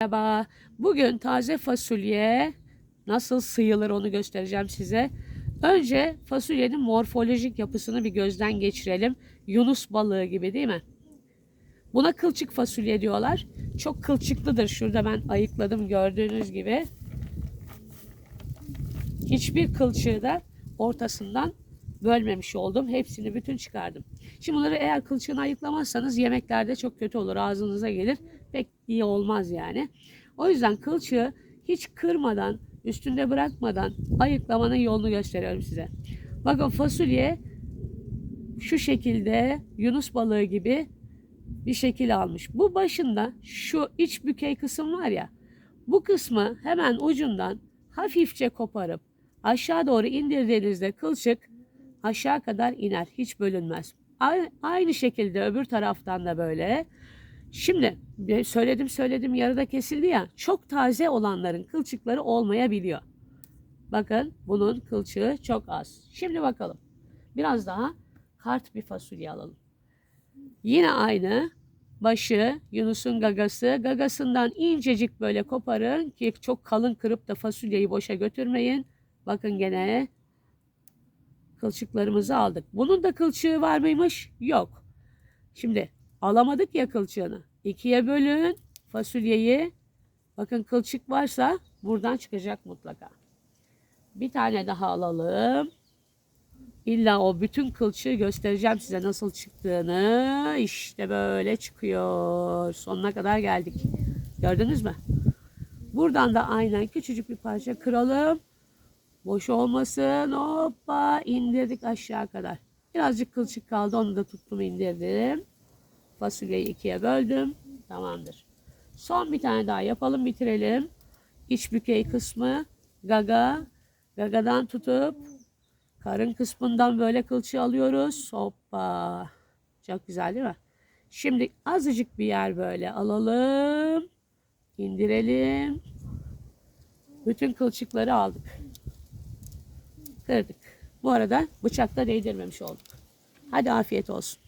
Merhaba. Bugün taze fasulye nasıl sıyılır onu göstereceğim size. Önce fasulyenin morfolojik yapısını bir gözden geçirelim. Yunus balığı gibi değil mi? Buna kılçık fasulye diyorlar. Çok kılçıklıdır. Şurada ben ayıkladım gördüğünüz gibi. Hiçbir kılçığı da ortasından bölmemiş oldum. Hepsini bütün çıkardım. Şimdi bunları eğer kılçığını ayıklamazsanız yemeklerde çok kötü olur. Ağzınıza gelir. Pek iyi olmaz yani. O yüzden kılçığı hiç kırmadan, üstünde bırakmadan ayıklamanın yolunu gösteriyorum size. Bakın fasulye şu şekilde Yunus balığı gibi bir şekil almış. Bu başında şu iç bükey kısım var ya. Bu kısmı hemen ucundan hafifçe koparıp aşağı doğru indirdiğinizde kılçık aşağı kadar iner. Hiç bölünmez. Aynı şekilde öbür taraftan da böyle. Şimdi ben söyledim söyledim yarıda kesildi ya. Çok taze olanların kılçıkları olmayabiliyor. Bakın bunun kılçığı çok az. Şimdi bakalım. Biraz daha kart bir fasulye alalım. Yine aynı. Başı, Yunus'un gagası. Gagasından incecik böyle koparın ki çok kalın kırıp da fasulyeyi boşa götürmeyin. Bakın gene kılçıklarımızı aldık. Bunun da kılçığı var mıymış? Yok. Şimdi alamadık ya kılçığını. İkiye bölün fasulyeyi. Bakın kılçık varsa buradan çıkacak mutlaka. Bir tane daha alalım. İlla o bütün kılçığı göstereceğim size nasıl çıktığını. İşte böyle çıkıyor. Sonuna kadar geldik. Gördünüz mü? Buradan da aynen küçücük bir parça kıralım. Boş olmasın. Hoppa indirdik aşağı kadar. Birazcık kılçık kaldı. Onu da tuttum indirdim. Fasulyeyi ikiye böldüm. Tamamdır. Son bir tane daha yapalım bitirelim. İç bükey kısmı gaga. Gagadan tutup karın kısmından böyle kılçığı alıyoruz. Hoppa. Çok güzel değil mi? Şimdi azıcık bir yer böyle alalım. indirelim. Bütün kılçıkları aldık. Kırdık. Bu arada bıçakla değdirmemiş olduk. Hadi afiyet olsun.